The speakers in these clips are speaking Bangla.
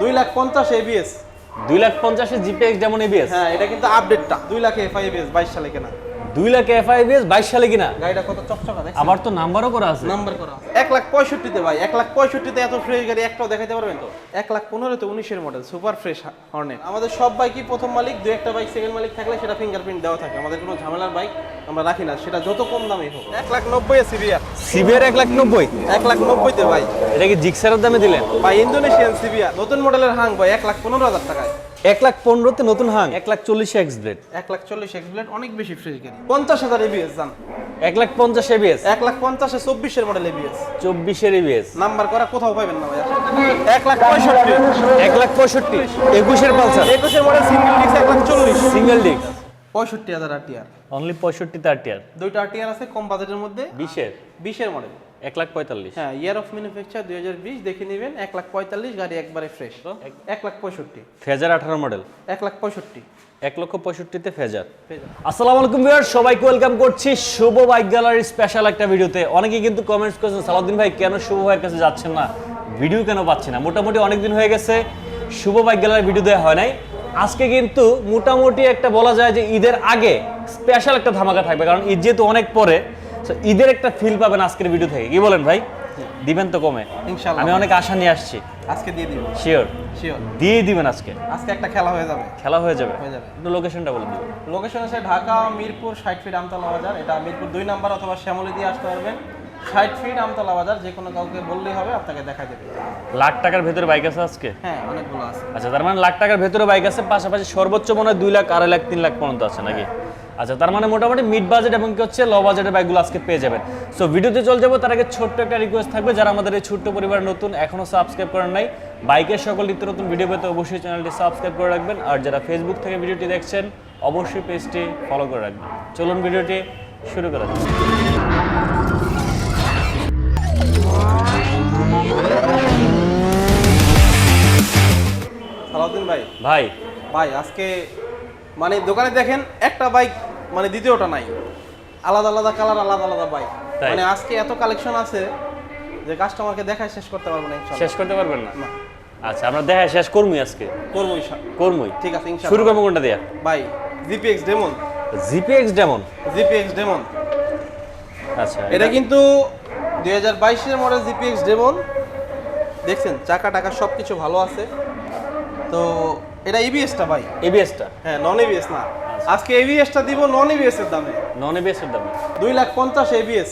দুই লাখ পঞ্চাশ এবিএস দুই লাখ পঞ্চাশে জিপিএক্স যেমন এবিএস হ্যাঁ এটা কিন্তু আপডেটটা দুই লাখ এফআই এবিএস বাইশ সালে কেনা। দুই লাখ এফআইবিএস বাইশ সালে কিনা? গাড়িটা কত চকচকা দেখছেন? আবার তো নাম্বারও করা আছে। নাম্বার করা এক লাখ পঁয়ষট্টিতে ভাই এক লাখ পঁয়ষট্টিতে এত ফ্রেশ গাড়ি একটাও দেখাতে পারবেন তো? এক লাখ পনেরোতে উনিশের মডেল সুপার ফ্রেশ হর্নেট আমাদের সব বাইকই প্রথম মালিক দু একটা বাইক সেকেন্ড মালিক থাকলে সেটা ফিঙ্গারপ্রিন্ট দেওয়া থাকে। আমাদের কোনো ঝামেলার বাইক আমরা রাখি না সেটা যত কম দামই হোক। এক লাখ নব্বই সিবিআর সিবিআর এক লাখ নব্বই? এক লাখ নব্বইতে ভাই। এটা কি জিক্সারের দামে দিলেন? ভাই ইন্দোনেশিয়ান সিবিআর নতুন মডেলের হাং ভাই এক লাখ পনেরো হাজার টাকায়। এক লাখ পনেরোতে নতুন হাং। এক লাখ চল্লিশে এক্স ব্লেড এক লাখ চল্লিশ এক্স ব্লেড অনেক বেশি ফ্রেশ গাড়ি পঞ্চাশ হাজার এবিএস দাম এক লাখ পঞ্চাশ এবিএস এক লাখ পঞ্চাশে চব্বিশের মডেল এবিএস চব্বিশের এবিএস নাম্বার করা কোথাও পাবেন না ভাই এক লাখ পঁয়ষট্টি। এক লাখ পঁয়ষট্টি। একুশের পালসার। একুশের মডেল সিঙ্গেল ডিস্ক এক লাখ চল্লিশ। সিঙ্গেল ডিস্ক পঁয়ষট্টি হাজার আরটিআর অনলি পঁয়ষট্টিতে আরটিআর দুইটা আরটিআর আছে কম বাজেটের মধ্যে। বিশের। বিশের মডেল এক লাখ পঁয়তাল্লিশ। হ্যাঁ ইয়ার অফ ম্যানুফ্যাকচার দুই হাজার বিশ দেখে নেবেন এক লাখ পঁয়তাল্লিশ গাড়ি একবারে ফ্রেশ এক লাখ পঁয়ষট্টি। ফেজার আঠারো মডেল এক লাখ পঁয়ষট্টি। এক লক্ষ পঁয়ষট্টিতে ফেজার। আসসালামু আলাইকুম ভিউয়ার সবাইকে ওয়েলকাম করছি শুভ বাইক গ্যালারি স্পেশাল একটা ভিডিওতে অনেকেই কিন্তু কমেন্টস করেছেন সালাউদ্দিন ভাই কেন শুভ ভাইয়ের কাছে যাচ্ছেন না? ভিডিও কেন পাচ্ছি না? মোটামুটি অনেক দিন হয়ে গেছে শুভ বাইক গ্যালারি ভিডিও দেওয়া হয় নাই। আজকে কিন্তু মোটামুটি একটা বলা যায় যে ঈদের আগে স্পেশাল একটা ধামাকা থাকবে কারণ ঈদ যেহেতু অনেক পরে ঈদের একটা ফিল পাবেন আজকের ভিডিও থেকে। কি বলেন ভাই? দিবেন তো কমে। ইনশাল্লাহ। আমি অনেক আশা নিয়ে আসছি। আজকে দিয়ে দিব। শিওর শিওর দিয়ে দিবেন আজকে। আজকে একটা খেলা হয়ে যাবে। খেলা হয়ে যাবে। হয়ে যাবে। একটু লোকেশনটা বলে দিবেন লোকেশন আছে ঢাকা মিরপুর ষাট ফিট আমতলা বাজার। এটা মিরপুর দুই নাম্বার অথবা শ্যামলী দিয়ে আসতে পারবেন। ষাট ফিট আমতলা বাজার যে কোনো কাউকে বললেই হবে আপনাকে দেখা দেবে লাখ টাকার ভেতরে বাইক আছে আজকে? হ্যাঁ অনেকগুলো আছে। আচ্ছা তার মানে লাখ টাকার ভেতরে বাইক আছে পাশাপাশি সর্বোচ্চ মনে হয় দুই লাখ আড়াই লাখ তিন লাখ পর্যন্ত আছে নাকি? আচ্ছা তার মানে মোটামুটি মিড বাজেট এবং কি হচ্ছে লো বাজেটের বাইকগুলো আজকে পেয়ে যাবেন। সো ভিডিওতে চলে যাব তার আগে ছোট্ট একটা রিকোয়েস্ট থাকবে। যারা আমাদের এই ছোট্ট পরিবার নতুন এখনও সাবস্ক্রাইব করেন নাই বাইকের সকল নিত্য নতুন ভিডিও পেতে অবশ্যই চ্যানেলটি সাবস্ক্রাইব করে রাখবেন। আর যারা ফেসবুক থেকে ভিডিওটি দেখছেন অবশ্যই পেজটি ফলো করে রাখবেন। চলুন ভিডিওটি শুরু করা যাক। সালাউদ্দিন ভাই। ভাই। ভাই আজকে মানে দোকানে দেখেন একটা বাইক মানে দ্বিতীয়টা নাই। আলাদা আলাদা কালার আলাদা আলাদা বাইক মানে আজকে এত কালেকশন আছে যে কাস্টমারকে দেখায় শেষ করতে পারব না শেষ করতে পারবেন না। আচ্ছা আমরা দেখা শেষ করবই আজকে? ইনশাল্লাহ। করবই ঠিক আছে শুরু ইনশাল্লাহ করব কোনটা দিয়া? ভাই GPX Demon GPX Demon GPX Demon আচ্ছা এটা কিন্তু দুই হাজার বাইশের মডেল জিপিএক্স ডেমন দেখছেন চাকা টাকা সব কিছু ভালো আছে। তো এটা ইবিএসটা ভাই এবিএসটা হ্যাঁ নন এবিএস না আজকে এবিএসটা দিব নন এবিএস এর দামে নন এবিএস এর দামে দুই লাখ পঞ্চাশ এবিএস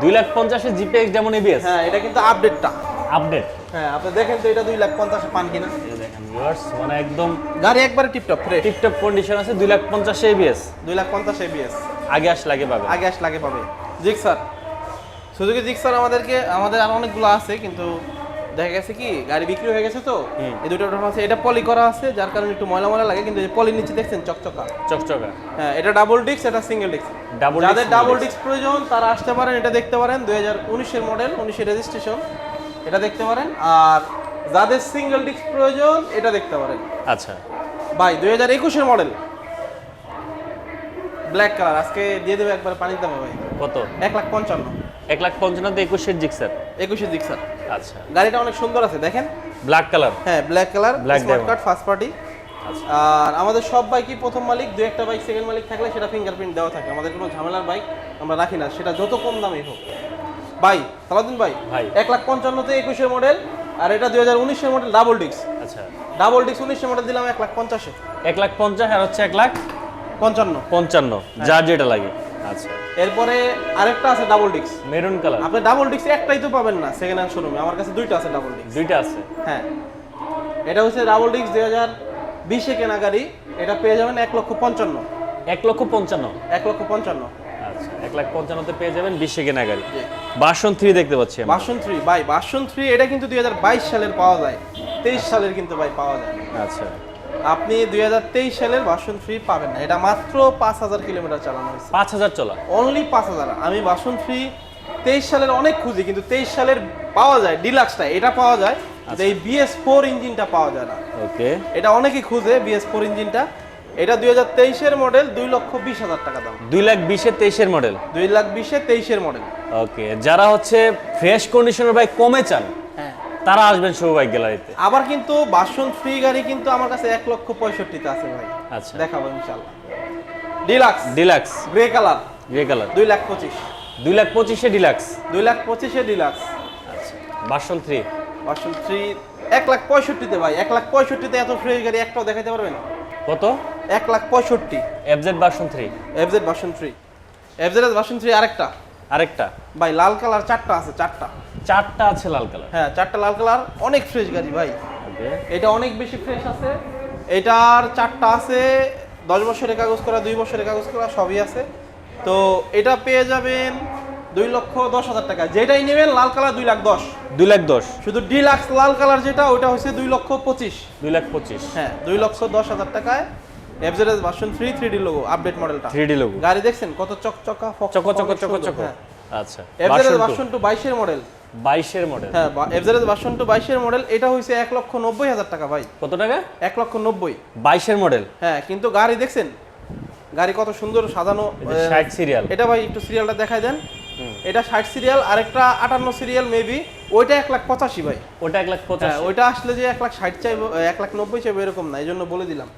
দুই লাখ পঞ্চাশে জিপিএক্স যেমন এবিএস হ্যাঁ এটা কিন্তু আপডেটটা আপডেট হ্যাঁ আপনি দেখেন তো এটা দুই লাখ পঞ্চাশে পান কিনা দেখেন ভিউয়ার্স মানে একদম গাড়ি একবারে টিপটপ ফ্রেশ টিপটপ কন্ডিশন আছে দুই লাখ পঞ্চাশে এবিএস দুই লাখ পঞ্চাশ এবিএস আগে আসলে লাগে পাবে আগে আস লাগে পাবে জিক্সার সুজুকি স্যার আমাদেরকে আমাদের আর অনেকগুলো আছে কিন্তু দেখা গেছে কি গাড়ি বিক্রি হয়ে গেছে তো। এই দুটো টোটো আছে এটা পলি করা আছে যার কারণে একটু ময়লা ময়লা লাগে কিন্তু পলির নিচে দেখছেন চকচকা। চকচকা। হ্যাঁ এটা ডাবল ডিস্ক এটা সিঙ্গেল ডিস্ক Double যাদের ডাবল ডিস্ক প্রয়োজন তারা আসতে পারেন এটা দেখতে পারেন দুই হাজার উনিশের মডেল উনিশের রেজিস্ট্রেশন এটা দেখতে পারেন। আর যাদের সিঙ্গেল ডিস্ক প্রয়োজন এটা দেখতে পারেন। আচ্ছা। ভাই দুই হাজার একুশের মডেল ব্ল্যাক কালার আজকে দিয়ে দেবে একবার পানির দামে ভাই। কত? এক লাখ পঞ্চান্ন। এক লাখ পঞ্চান্নতে একুশের জিক্সার একুশে জিক্সার আচ্ছা। গাড়িটা অনেক সুন্দর আছে দেখেন। ব্ল্যাক কালার হ্যাঁ black colour smart card first party আর আমাদের সব বাইকই প্রথম মালিক দু একটা বাইক সেকেন্ড মালিক থাকলে সেটা ফিঙ্গারপ্রিন্ট দেওয়া থাকে। আমাদের কোনো ঝামেলার বাইক আমরা রাখি না সেটা যত কম দামই হোক। ভাই সালাদিন ভাই ভাই। এক লাখ পঞ্চান্নতে একুশের মডেল আর এটা দুই হাজার উনিশের মডেল ডাবল ডিস্ক আচ্ছা। ডাবল ডিস্ক উনিশের মডেল দিলাম এক লাখ পঞ্চাশে। এক লাখ পঞ্চাশ আর হচ্ছে এক লাখ পঞ্চান্ন। পঞ্চান্ন যার যেটা লাগে। আচ্ছা। এরপরে আরেকটা আছে ডাবল ডিস্ক মেরুন কালার আপনি ডাবল ডিস্ক একটাই তো পাবেন না সেকেন্ড হ্যান্ড শোরুমে আমার কাছে দুইটা আছে ডাবল ডিস্ক দুইটা আছে। হ্যাঁ। এটা হচ্ছে ডাবল ডিস্ক দুই হাজার বিশে কেনা গাড়ি এটা পেয়ে যাবেন এক লক্ষ পঞ্চান্ন। এক লক্ষ পঞ্চান্ন। এক লক্ষ পঞ্চান্ন। আচ্ছা এক লাখ পঞ্চান্নতে পেয়ে যাবেন বিশে কেনা গাড়ি বাসন থ্রি দেখতে পাচ্ছি। বাসন থ্রি ভাই বাসন থ্রি এটা কিন্তু দুই হাজার বাইশ সালের পাওয়া যায়। তেইশ সালের কিন্তু ভাই পাওয়া যায়। আচ্ছা। আপনি দুই হাজার তেইশ সালের বাসন ফ্রি পাবেন না। এটা মাত্র পাঁচ হাজার কিলোমিটার চালানো হয়েছে। পাঁচ হাজার চলা। অনলি পাঁচ হাজার। আমি বাসন ফ্রি তেইশ সালের অনেক খুঁজি কিন্তু তেইশ সালের পাওয়া যায় ডিলাক্সটা এটা পাওয়া যায় এই বিএস ফোর ইঞ্জিনটা পাওয়া যায় না। ওকে। এটা অনেকেই খুঁজে বিএস ফোর ইঞ্জিনটা। এটা দুই হাজার তেইশের মডেল দুই লক্ষ বিশ হাজার টাকা দাম। দুই লাখ বিশে তেইশের মডেল দুই লাখ বিশে তেইশের মডেল ওকে। যারা হচ্ছে ফ্রেশ কন্ডিশনের বাইক কমে চান তারা আসবেন বাইক গ্যালারিতে আবার কিন্তু বাসন ফ্রি গাড়ি কিন্তু আমার কাছে এক লক্ষ পঁয়ষট্টিতে আছে ভাই। আচ্ছা। দেখাবো ইনশাল্লাহ Deluxe Deluxe grey colour grey colour দুই লাখ পঁচিশ। দুই লাখ পঁচিশে ডিলাক্স দুই লাখ পঁচিশে ডিলাক্স আচ্ছা। বাসন থ্রি বাসন থ্রি এক লাখ পঁয়ষট্টিতে ভাই। এক লাখ পঁয়ষট্টিতে এত ফ্রেশ গাড়ি একটাও দেখাতে পারবেন? কত? এক লাখ পঁয়ষট্টি। FZ version three FZ version three FZ version three আরেকটা। আরেকটা। ভাই লাল কালার চারটা আছে চারটা। চারটা আছে লাল কালার। হ্যাঁ চারটা লাল কালার অনেক ফ্রেশ গাড়ি ভাই। এটা অনেক বেশি ফ্রেশ আছে। এটার চারটা আছে দশ বছরের কাগজ করা দুই বছরের কাগজ করা সবই আছে। তো এটা পেয়ে যাবেন দুই লক্ষ দশ হাজার টাকা। যেটাই নেবেন লাল কালার দুই লাখ দশ। দুই লাখ দশ। শুধু ডিলাক্স লাল কালার যেটা ওইটা হচ্ছে দুই লক্ষ পঁচিশ। দুই লাখ পঁচিশ। হ্যাঁ দুই লক্ষ দশ হাজার টাকায় FZS version three three D logo update মডেলটা থ্রি ডি লোগো গাড়ি দেখছেন কত চকচকা ফক- চকো চকো অনেক চকো সুন্দর, চকো হ্যাঁ। আচ্ছা এফজেডএস ভার্সন টু বাইশের মডেল বাইশের মডেল হ্যাঁ এফজেডএস ভার্সন টু বাইশের মডেল এটা হয়েছে এক লক্ষ নব্বই হাজার টাকা ভাই। কত টাকা? এক লক্ষ নব্বই। বাইশের মডেল হ্যাঁ কিন্তু গাড়ি দেখছেন? গাড়ি কত সুন্দর সাজানো ষাট সিরিয়াল এটা ভাই একটু সিরিয়ালটা দেখাই দেন। এটা ষাট সিরিয়াল আরেকটা আটান্ন সিরিয়াল মেবি ওইটা এক লাখ পঁচাশি ভাই। ওটা এক লাখ হ্যাঁ পঁচাশ ওইটা আসলে যে এক লাখ ষাট চাইব এক লাখ নব্বই চাইব এরকম না এই জন্য বলে দিলাম।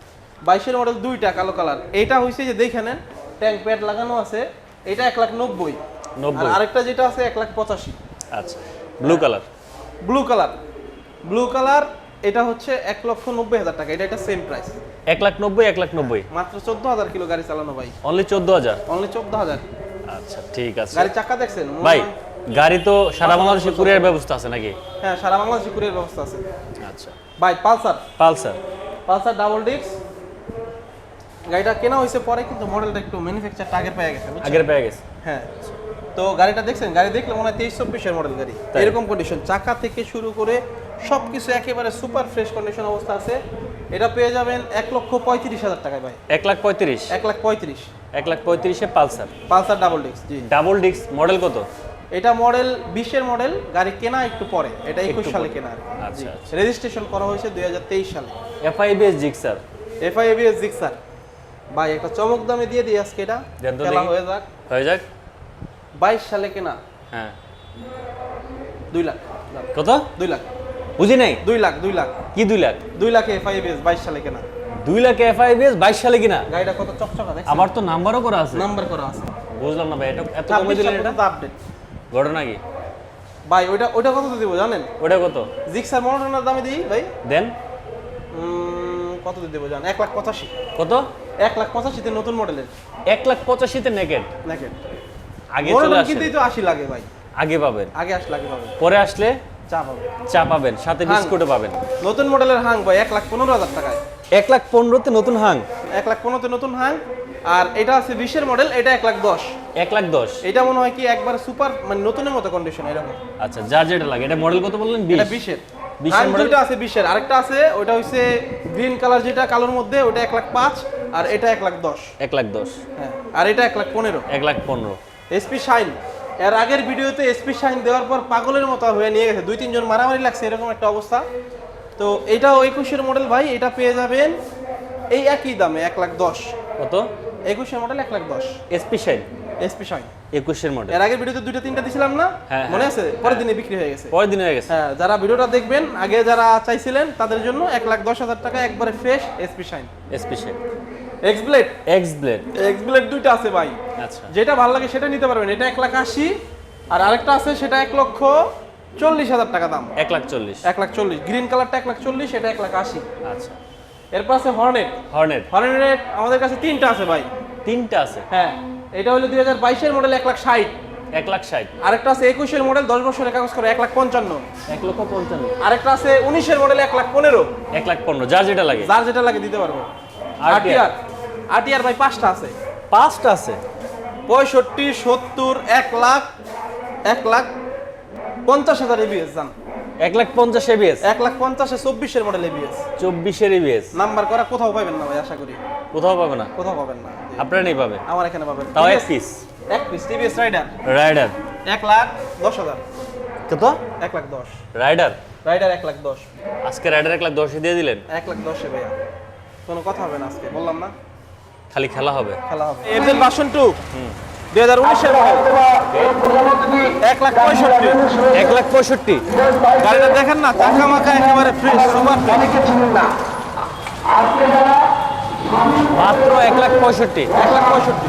বাইশের মডেল দুইটা কালো কালার। এইটা হয়েছে যে দেখে নেন ট্যাঙ্ক প্যাড লাগানো আছে এটা এক লাখ নব্বই। আরেকটা যেটা আছে এক লাখ পঁচাশি। আচ্ছা blue colour blue colour blue colour এটা হচ্ছে এক লক্ষ নব্বই হাজার টাকা এটা একটা সেম প্রাইস এক লাখ নব্বই এক লাখ নব্বই। মাত্র চোদ্দ হাজার কিলো গাড়ি চালানো ভাই। অনলি চোদ্দ হাজার? অনলি চোদ্দ হাজার। আচ্ছা ঠিক আছে। গাড়ি চাকা দেখছেন? ভাই গাড়ি তো সারা বাংলাদেশে কুরিয়ার ব্যবস্থা আছে নাকি? হ্যাঁ সারা বাংলাদেশে কুরিয়ার ব্যবস্থা আছে। আচ্ছা। ভাই পালসার। পালসার? পালসার ডাবল ডিক্স গাড়িটা কেনা হয়েছে পরে কিন্তু মডেলটা একটু ম্যানুফ্যাকচারটা আগে পেয়ে গেছে আগের পেয়ে গেছে? হ্যাঁ। তো গাড়িটা দেখছেন? গাড়ি দেখলে মনে হয় তেইশ চব্বিশের মডেল গাড়ি। এরকম কন্ডিশন চাকা থেকে শুরু করে সব কিছু একেবারে সুপার ফ্রেশ কন্ডিশন অবস্থা আছে। এটা পেয়ে যাবেন এক লক্ষ পঁয়ত্রিশ হাজার টাকায় ভাই। এক লাখ পঁয়ত্রিশ। এক লাখ পঁয়ত্রিশ। এক লাখ পঁয়ত্রিশে পালসার। পালসার ডাবল ডিক্স জি। ডাবল ডিস্ক মডেল কত? এটা মডেল বিশের মডেল গাড়ি কেনা একটু পরে। এটা একুশ সালে। কেনা। আচ্ছা, আচ্ছা। রেজিস্ট্রেশন করা হয়েছে দুই হাজার তেইশ সালে। এফআইবিএস জিক্সার এফআইএবিএস জিক্সার ভাই একটা চমক দামে দিয়ে দিই আজকে এটা। হয়ে যাক। হয়ে যাক। বাইশ সালে কেনা। হ্যাঁ। দুই লাখ। কত? দুই লাখ। বুঝি নাই? দুই লাখ দুই লাখ। কি দুই লাখ? দুই লাখে এফআইএবিএস বাইশ সালে কেনা। দুই লাখ এফআইবিএস বাইশ সালে কিনা? গাড়িটা কত চকচকা দেখ আবার তো নাম্বারও করা আছে। নাম্বার করা আছে। বুঝলাম না ভাই এটা এত কমে দিলেন এটা? আপডেট। ঘটনা কি? ভাই ওইটা ওইটা কত দিব জানেন? ওটা কত? জিক্সার মনোটনের দামে দিই ভাই। দেন। কত দিয়ে দেবো জান এক লাখ পঁচাশি। কত? এক লাখ পঁচাশিতে নতুন মডেলের। এক লাখ পঁচাশিতে নেকেট দেখেন আগে চলে আসেন কিনতেই তো আশি লাগে ভাই আগে পাবেন আগে আসলে আগে পাবে পরে আসলে চা পাবে চা পাবেন সাথে বিস্কুটও পাবেন নতুন মডেলের হাং ভাই এক লাখ পনেরো হাজার টাকায় এক লাখ পনেরোতে নতুন হাং এক লাখ পনেরোতে নতুন হাং আর এটা আছে বিশের মডেল এটা এক লাখ দশ এক লাখ দশ এটা মনে হয় কি একবার সুপার মানে নতুনের মতো কন্ডিশন এরকম আচ্ছা যার যেটা লাগে এটা মডেল কত বললেন এটা বিশ বিশের বিশের হাং model? দুইটা আছে বিশের আরেকটা আছে ওটা হচ্ছে গ্রিন কালার যেটা কালোর মধ্যে ওটা এক লাখ পাঁচ আর এটা এক লাখ দশ এক লাখ দশ হ্যাঁ আর এটা এক লাখ পনেরো এক লাখ পনেরো এসপি শাইন। এর আগের ভিডিওতে এসপি শাইন দেওয়ার পর পাগলের মতো হয়ে নিয়ে গেছে। দুই তিনজন মারামারি লাগছে এরকম একটা অবস্থা। তো এটাও একুশের মডেল ভাই এটা পেয়ে যাবেন এই একই দামে এক লাখ দশ। কত? একুশের মডেল এক লাখ দশ। Special SP Shine. একুশের মডেল এর আগের ভিডিওতে দুইটা তিনটা দিছিলাম না? হ্যাঁ, মনে হ্যাঁ, আছে পরের দিনে বিক্রি হয়ে গেছে। পরের দিন হয়ে গেছে। হ্যাঁ যারা ভিডিওটা দেখবেন আগে যারা চাইছিলেন তাদের জন্য এক লাখ দশ হাজার টাকা একবারে fresh SP Shine. Special X Blade X Blade X Blade দুইটা আছে ভাই আচ্ছা যেটা ভালো লাগে সেটা নিতে পারবেন এটা এক লাখ আশি আর আরেকটা আছে সেটা এক লক্ষ চল্লিশ হাজার টাকা দাম এক লাখ চল্লিশ এক লাখ চল্লিশ গ্রিন কালারটা এক লাখ চল্লিশ এটা এক লাখ আশি আচ্ছা এরপর আছে হর্নেট হর্নেট হর্নেট আমাদের কাছে তিনটা আছে ভাই তিনটা আছে হ্যাঁ এটা হলো দুই হাজার বাইশের মডেল এক লাখ ষাট এক লাখ ষাট আরেকটা আছে একুশের মডেল দশ বছরের কাগজ করে এক লাখ পঞ্চান্ন এক লক্ষ পঞ্চান্ন আরেকটা আছে উনিশের মডেল এক লাখ পনেরো এক লাখ পনেরো যার যেটা লাগে যার যেটা লাগে দিতে পারব RTR আরটিআর ভাই পাঁচটা আছে। পাঁচটা আছে? পঁয়ষট্টি সত্তর এক লাখ এক লাখ পঞ্চাশ হাজার এবিএস জান। এক লাখ পঞ্চাশ এবিএস এক লাখ পঞ্চাশে চব্বিশের মডেল এবিএস চব্বিশের এবিএস নাম্বার করা কোথাও পাবেন না ভাই আশা করি। কোথাও পাবে না? কোথাও পাবেন না। আপনারা নেই পাবে? আমার এখানে পাবেন। তাও এক পিস এক পিস টিভিএস রাইডার রাইডার এক লাখ দশ হাজার। কত? এক লাখ দশ। রাইডার রাইডার এক লাখ দশ। আজকে রাইডার এক লাখ দশে দিয়ে দিলেন? এক লাখ দশে ভাইয়া। কোনো কথা হবে না আজকে বললাম না। খালি খেলা হবে। খেলা হবে। FZ version two. হুম দুই হাজার উনিশের এক লাখ পঁয়ষট্টি। এক লাখ পঁয়ষট্টি। গাড়িটা দেখেন না চাকা মাকা একেবারে ফ্রেশ সুপার মাত্র এক লাখ পঁয়ষট্টি। এক লাখ পঁয়ষট্টি।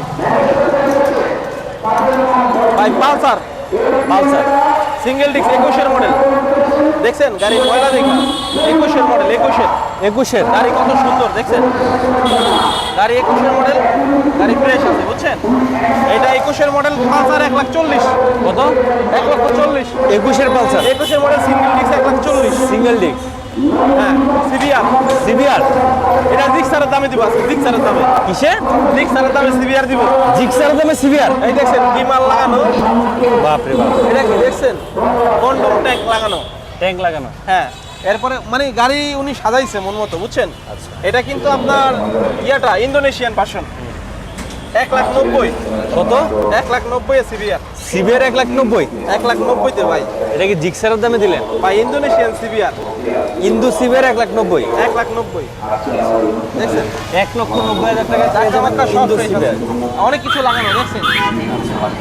ভাই পালসার। পালসার। সিঙ্গেল ডিস্ক একুশের মডেল। দেখছেন গাড়ি ময়লা দেখি একুশের মডেল একুশের। একুশের। গাড়ি কত সুন্দর দেখছেন? গাড়ি একুশের মডেল গাড়ি ফ্রেশ আছে বুঝছেন? এটা একুশের মডেল পালসার এক লাখ চল্লিশ। কত? এক লক্ষ চল্লিশ। একুশের পালসার? একুশের মডেল সিঙ্গেল ডিস্ক এক লাখ চল্লিশ। সিঙ্গেল ডিক হ্যাঁ সিবিআর সিবিআর এটা জিক্সারের দামে দিব আজকে জিক্সারের দামে। কিসে জিক্সারের দামে সিবিআর দিব। জিক্সার দামে সিবিআর এই দেখছেন লাগানো। বাপরে বাপ। এটা কি দেখছেন? কন্ডম ট্যাঙ্ক লাগানো। ট্যাঙ্ক লাগানো? হ্যাঁ। এরপরে মানে গাড়ি উনি সাজাইছে মন মতো বুঝছেন? আচ্ছা। এটা কিন্তু আপনার ইয়াটা ইন্দোনেশিয়ান ভার্সন এক লাখ নব্বই। কত? এক লাখ নব্বই সিবিআর সিবিআর এক লাখ নব্বই? এক লাখ নব্বইতে ভাই। এটা কি জিক্সারের দামে দিলেন? ভাই ইন্দোনেশিয়ান সিবিআর ইন্দু সিবিআর এক লাখ নব্বই? এক লাখ নব্বই। দেখছেন? এক লক্ষ নব্বই হাজার টাকা ইন্দু সিবিআর অনেক কিছু লাগানো দেখছেন? সাথে।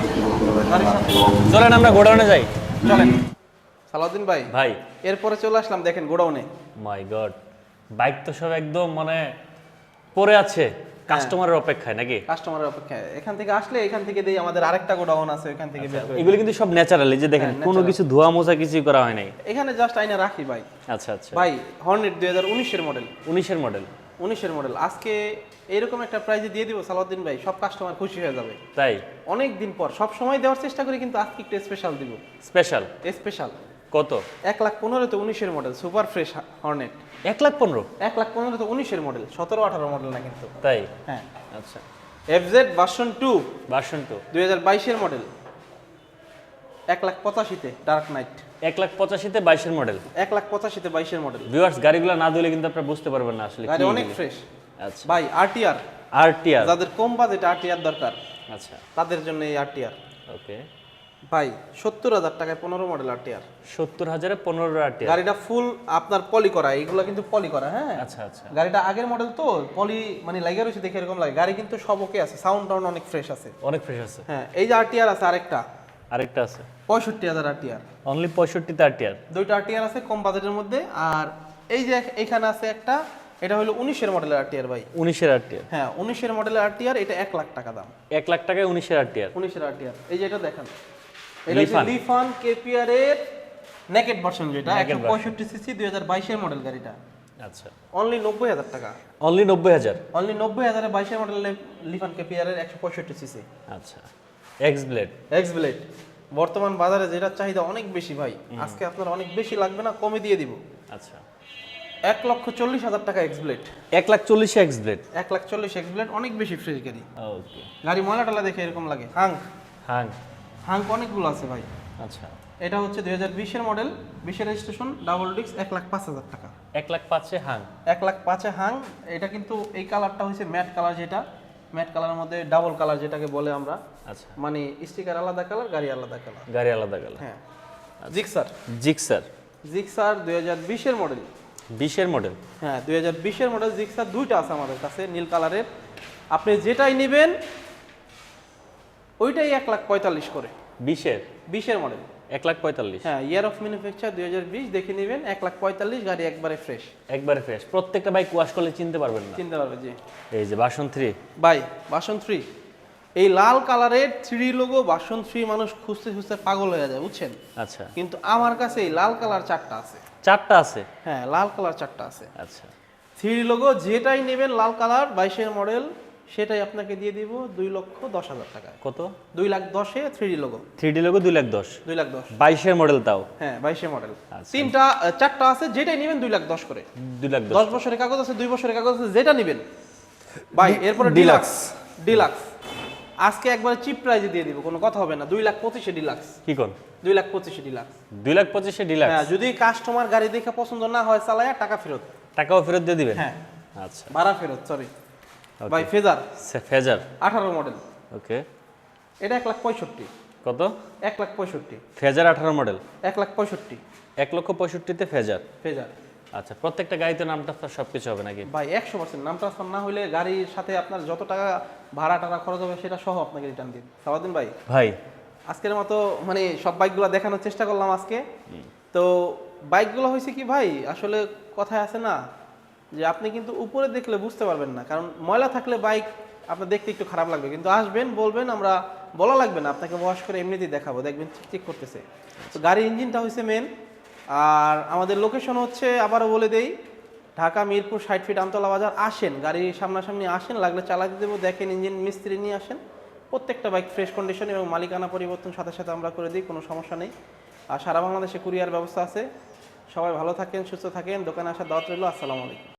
চলেন আমরা গোডাউনে যাই। চলেন। সালাউদ্দিন ভাই ভাই। এরপরে চলে আসলাম দেখেন গোডাউনে। মাই গড বাইক তো সব একদম মানে পড়ে আছে কাস্টমারের অপেক্ষায় নাকি? কাস্টমারের অপেক্ষায়। এখান থেকে আসলে এখান থেকে দেই আমাদের আরেকটা গোডাউন আছে এখান থেকে বের করে এগুলো কিন্তু সব ন্যাচারালি যে দেখেন হ্যাঁ, কোনো কিছু ধোয়া মোছা কিছুই করা হয় নাই। এখানে জাস্ট আইনা রাখি ভাই। আচ্ছা আচ্ছা। ভাই হর্নেট দুই হাজার উনিশের মডেল উনিশের মডেল উনিশের মডেল আজকে এরকম একটা প্রাইজে দিয়ে দিব সালাউদ্দিন ভাই সব কাস্টমার খুশি হয়ে যাবে। তাই? অনেক দিন পর সব সময় দেওয়ার চেষ্টা করি কিন্তু আজকে একটু স্পেশাল দিব। স্পেশাল স্পেশাল কত? এক লাখ পনেরো তো উনিশের মডেল সুপার ফ্রেশ হর্নেট এক লাখ পনেরো? এক লাখ পনেরো তো উনিশের মডেল সতেরো আঠারো মডেল না কিন্তু। তাই? হ্যাঁ। আচ্ছা। FZ version two version two দুই হাজার বাইশের মডেল এক লাখ পঁচাশিতে ডার্ক নাইট এক লাখ পঁচাশিতে বাইশের মডেল এক লাখ পঁচাশিতে বাইশের মডেল ভিউয়ার্স গাড়িগুলো না দিলে কিন্তু আপনারা বুঝতে পারবেন না আসলে গাড়ি অনেক ফ্রেশ আচ্ছা। ভাই আরটিআর আরটিআর যাদের কম বাজেট আরটিআর দরকার আচ্ছা। তাদের জন্য এই আরটিআর ওকে ভাই সত্তর হাজার টাকায় পনেরো মডেল আরটিআর সত্তর হাজারে পনেরো আরটিআর গাড়িটা ফুল আপনার পলি করা এগুলো কিন্তু পলি করা হ্যাঁ? আচ্ছা আচ্ছা। গাড়িটা আগের মডেল তো পলি মানে লাগিয়ে রয়েছে দেখে এরকম লাগে। গাড়ি কিন্তু সব ওকে আছে সাউন্ড টাউন্ড অনেক ফ্রেশ আছে। অনেক ফ্রেশ আছে। হ্যাঁ এই যে আরটিআর আছে আরেকটা। আরেকটা আছে। পঁয়ষট্টি হাজার আরটিআর অনলি পঁয়ষট্টিতে আরটিআর দুইটা আরটিআর আছে কম বাজেটের মধ্যে আর এই যে এখানে আছে একটা এটা হলো উনিশের মডেলের আরটিআর ভাই। উনিশের আরটিআর হ্যাঁ উনিশের মডেলের আরটিআর এটা এক লাখ টাকা দাম। এক লাখ টাকায় উনিশের আরটিআর উনিশের আরটিআর এই যে এটা দেখেন। এটা হচ্ছে লিফান। কেপিআর এর নেকেট ভার্সন যেটা Naked একশো পঁয়ষট্টি সিসি দুই হাজার বাইশের মডেল গাড়িটা। আচ্ছা। অনলি নব্বই হাজার টাকা। অনলি নব্বই হাজার? অনলি নব্বই হাজারে বাইশের মডেল লিফান কেপিআর এর একশো পঁয়ষট্টি সিসি আচ্ছা। এক্স ব্লেড এক্স ব্লেড বর্তমান বাজারে যেটার চাহিদা অনেক বেশি ভাই। আজকে আপনার অনেক বেশি লাগবে না কমে দিয়ে দিব। আচ্ছা। এক লক্ষ চল্লিশ হাজার টাকা এক্স ব্লেড এক লাখ চল্লিশে এক্স ব্লেড এক লাখ চল্লিশ এক্স ব্লেড অনেক বেশি ফ্রেশ গাড়ি। ওকে গাড়ি ময়লা টলা দেখে এরকম লাগে। হাঙ্ক। হ্যাঁ হাঙ্ক অনেকগুলো আছে ভাই। আচ্ছা। এটা হচ্ছে দুই হাজার বিশের মডেল। বিশের রেজিস্ট্রেশন ডাবল ডিক্স এক লাখ পাঁচ হাজার টাকা। এক লাখ পাঁচে হাং এক লাখ পাঁচে হাং এটা কিন্তু এই কালারটা হচ্ছে ম্যাট কালার যেটা। ম্যাট কালারের মধ্যে ডাবল কালার যেটাকে বলে আমরা। আচ্ছা। মানে স্টিকার আলাদা কালার গাড়ি আলাদা কালার গাড়ি আলাদা কালার হ্যাঁ। জিক্সার জিক্সার জিক্সার দুই হাজার বিশের মডেল বিশের মডেল হ্যাঁ দুই হাজার বিশের মডেল জিক্সার দুইটা আছে আমাদের কাছে নীল কালারের আপনি যেটাই নেবেন ওইটাই এক লাখ পঁয়তাল্লিশ করে। বিশের? বিশের মডেল এক লাখ পঁয়তাল্লিশ। হ্যাঁ ইয়ার অফ ম্যানুফ্যাকচার দুই হাজার বিশ দেখে নেবেন এক লাখ পঁয়তাল্লিশ গাড়ি একবারে ফ্রেশ একবারে ফ্রেশ প্রত্যেকটা বাইক ওয়াশ করলে চিনতে পারবেন না। চিনতে পারবে জি। এই যে বাসন থ্রি বাই বাসন থ্রি এই লাল কালারের থ্রি লোগো বাসন থ্রি মানুষ খুঁজতে খুঁজতে পাগল হয়ে যায় বুঝছেন? আচ্ছা। কিন্তু আমার কাছে এই লাল কালার চারটা আছে। চারটা আছে? হ্যাঁ লাল কালার চারটা আছে। আচ্ছা। থ্রি লোগো যেটাই নেবেন লাল কালার বাইশের মডেল সেটাই আপনাকে দিয়ে দিব দুই লক্ষ দশ হাজার টাকায়। কত? দুই লাখ দশে three D logo three D logo দুই লাখ দশ। দুই লাখ দশ। বাইশের মডেল তাও? হ্যাঁ বাইশের মডেল আচ্ছা। তিনটা চারটা আছে যেটাই নেবেন দুই লাখ দশ করে। দুই লাখ দশ। বছরের কাগজ আছে দুই বছরের কাগজ আছে যেটা নেবেন। বাই এরপরে ডিলাক্স। ডিলাক্স। আজকে একবার চিপ প্রাইজে দিয়ে দিব কোনো কথা হবে না। দুই লাখ পঁচিশে ডিলাক্স। কি কোন? দুই লাখ পঁচিশে ডিলাক্স। দুই লাখ পঁচিশে ডিলাক্স? হ্যাঁ যদি কাস্টমার গাড়ি দেখে পছন্দ না হয় চালায় টাকা ফেরত। টাকাও ফেরত দিয়ে দিবেন? হ্যাঁ। আচ্ছা। ভাড়া ফেরত সরি বাই ফেজার ফেজার আঠারো মডেল ওকে এটা এক লাখ পঁয়ষট্টি। কত? এক লাখ পঁয়ষট্টি। ফেজার আঠারো মডেল এক লাখ পঁয়ষট্টি। এক লক্ষ পঁয়ষট্টিতে ফেজার ফেজার আচ্ছা প্রত্যেকটা গাড়িতে নাম ট্রান্সফার সব কিছু হবে নাকি? ভাই একশো পার্সেন্ট নাম ট্রান্সফার না হলে গাড়ির সাথে আপনার যত টাকা ভাড়া টাকা খরচ হবে সেটা সহ আপনাকে রিটার্ন দিন সাবাদিন ভাই ভাই। আজকের মতো মানে সব বাইকগুলো দেখানোর চেষ্টা করলাম আজকে। তো বাইকগুলো হয়েছে কি ভাই? আসলে কথায় আছে না যে আপনি কিন্তু উপরে দেখলে বুঝতে পারবেন না। কারণ ময়লা থাকলে বাইক আপনার দেখতে একটু খারাপ লাগবে। কিন্তু আসবেন, বলবেন, আমরা বলা লাগবে না। আপনাকে ওয়াশ করে এমনিতেই দেখাবো। দেখবেন ঠিক করতেছে। তো গাড়ির ইঞ্জিনটা হয়েছে মেন আর আমাদের লোকেশন হচ্ছে, আবারও বলে দেই, ঢাকা, মিরপুর, ষাট ফিট আমতলা বাজার। আসেন, গাড়ি সামনাসামনি আসেন, লাগলে চালাতে দেবো। দেখেন ইঞ্জিন মিস্ত্রি নিয়ে আসেন। প্রত্যেকটা বাইক ফ্রেশ কন্ডিশন এবং মালিকানা পরিবর্তন সাথে সাথে আমরা করে দিই, কোনো সমস্যা নেই। আর সারা বাংলাদেশে কুরিয়ার ব্যবস্থা আছে। সবাই ভালো থাকেন, সুস্থ থাকেন। দোকানে আসার দাওয়াত রইল। আসসালামু আলাইকুম।